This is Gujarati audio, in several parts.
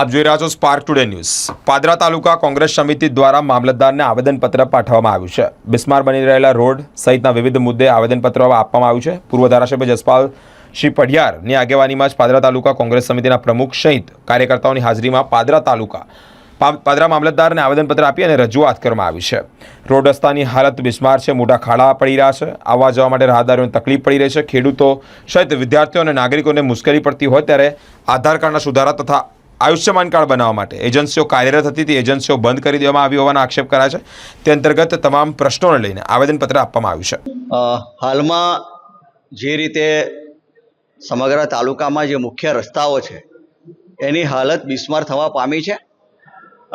આપ જોઈ રહ્યા છો spark today news Padra taluka Congress સમિતિ દ્વારા મામલતદારને આવેદનપત્ર પાઠવવામાં આવ્યું છે. બિસ્માર બની રહેલા રોડ સહિતના વિવિધ મુદ્દે આવેદનપત્ર આપવામાં આવ્યું છે. પૂર્વ ધારાસભ્ય જસપાલ શ્રી પઢિયારની આગેવાનીમાં જ પાદરા તાલુકા કોંગ્રેસ સમિતિના પ્રમુખ સહિત કાર્યકર્તાઓની હાજરીમાં પાદરા તાલુકા પાદરા મામલતદારને આવેદનપત્ર આપી અને રજૂઆત કરવામાં આવી છે. રોડ રસ્તાની હાલત બિસ્માર છે. મોટા ખાડા પડી રહ્યા છે. આવવા જવા માટે રાહદારીઓને તકલીફ પડી રહી છે. ખેડૂતો સહિત વિદ્યાર્થીઓ અને નાગરિકોને મુશ્કેલી પડતી હોય ત્યારે આધાર કાર્ડના સુધારા તથા આયુષ્યમાન કાર્ડ બનાવવા માટે. એજન્સીઓ કાર્યરત હતી, તે એજન્સીઓ બંધ કરી દેવામાં આવી હોવાનો આક્ષેપ કરાય છે. તે અંતર્ગત તમામ પ્રશ્નોને લઈને આવેદનપત્ર આપવામાં આવ્યું છે. હાલમાં જે રીતે સમગ્ર તાલુકામાં જે મુખ્ય રસ્તાઓ છે, એની હાલત બિસ્માર થવા પામી છે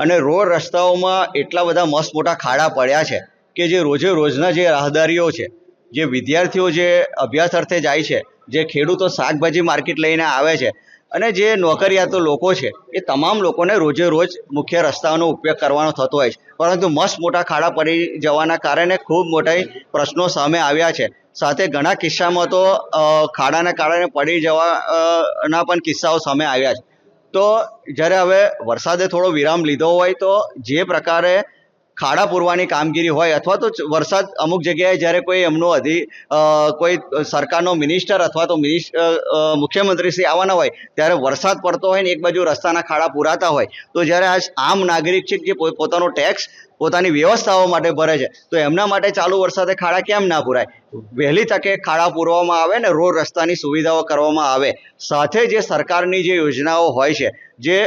અને રોડ રસ્તાઓમાં એટલા બધા મસ્ત મોટા ખાડા પડ્યા છે કે જે રોજે રોજના જે રાહદારીઓ છે, જે વિદ્યાર્થીઓ જે અભ્યાસ અર્થે જાય છે, જે ખેડૂતો શાકભાજી માર્કેટ લઈને આવે છે અને જે નોકરિયાતો લોકો છે, એ તમામ લોકોને રોજે રોજ મુખ્ય રસ્તાઓનો ઉપયોગ કરવાનો થતો હોય છે. પરંતુ મસ્ત મોટા ખાડા પડી જવાના કારણે ખૂબ મોટા પ્રશ્નો સામે આવ્યા છે. સાથે ઘણા કિસ્સામાં તો ખાડાના કારણે પડી જવાના પણ કિસ્સાઓ સામે આવ્યા છે. તો જ્યારે હવે વરસાદે થોડો વિરામ લીધો હોય તો જે પ્રકારે ખાડા પૂરવાની કામગીરી હોય અથવા તો વરસાદ અમુક જગ્યાએ જ્યારે કોઈ એમનો અધિ કોઈ સરકારનો મિનિસ્ટર અથવા તો મુખ્યમંત્રી શ્રી આવવાના હોય, ત્યારે વરસાદ પડતો હોય ને એક બાજુ રસ્તાના ખાડા પૂરાતા હોય, તો જ્યારે આ આમ નાગરિક છે જે પોતાનો ટેક્સ પોતાની વ્યવસ્થાઓ માટે ભરે છે. તો એમના માટે ચાલુ વરસાદે ખાડા કેમ ના પૂરાય? વહેલી તકે ખાડા પૂરવામાં આવે ને રોડ રસ્તાની સુવિધાઓ કરવામાં આવે. સાથે જે સરકારની જે યોજનાઓ હોય છે, જે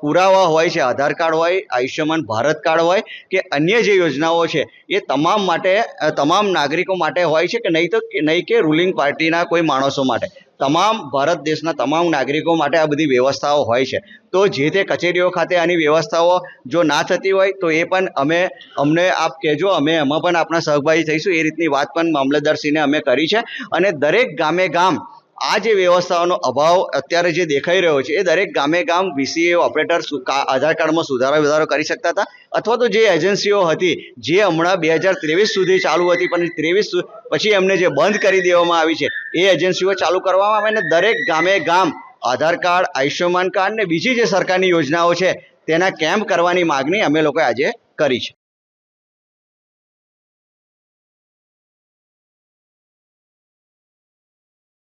પુરાવા હોય છે, આધાર કાર્ડ હોય, આયુષ્યમાન ભારત કાર્ડ હોય કે અન્ય જે યોજનાઓ છે, એ તમામ માટે તમામ નાગરિકો માટે હોય છે કે નહીં તો નહીં કે રૂલિંગ પાર્ટીના કોઈ માણસો માટે. તમામ ભારત દેશના તમામ નાગરિકો માટે આ બધી વ્યવસ્થાઓ હોય છે. તો જે તે કચેરીઓ ખાતે આની વ્યવસ્થાઓ જો ના થતી હોય તો એ પણ અમે, અમને આપ કહેજો, અમે એમાં પણ આપણા સહભાગી થઈશું. એ રીતની વાત પણ મામલતદારશ્રીને અમે કરી છે. અને દરેક ગામે ગામ આ જે વ્યવસ્થાઓનો અભાવ અત્યારે જે દેખાઈ રહ્યો છે, એ દરેક ગામે ગામ વીસીએ ઓપરેટર આધાર કાર્ડમાં સુધારો વધારો કરી શકતા હતા? અથવા તો જે એજન્સીઓ હતી, જે હમણાં બે હજાર ત્રેવીસ સુધી ચાલુ હતી, પણ ત્રેવીસ પછી એમને જે બંધ કરી દેવામાં આવી છે, એ એજન્સીઓ ચાલુ કરવામાં આવે અને દરેક ગામે ગામ આધાર કાર્ડ, આયુષ્યમાન કાર્ડ ને બીજી જે સરકારની યોજનાઓ છે, તેના કેમ્પ કરવાની માગણી અમે લોકોએ આજે કરી છે.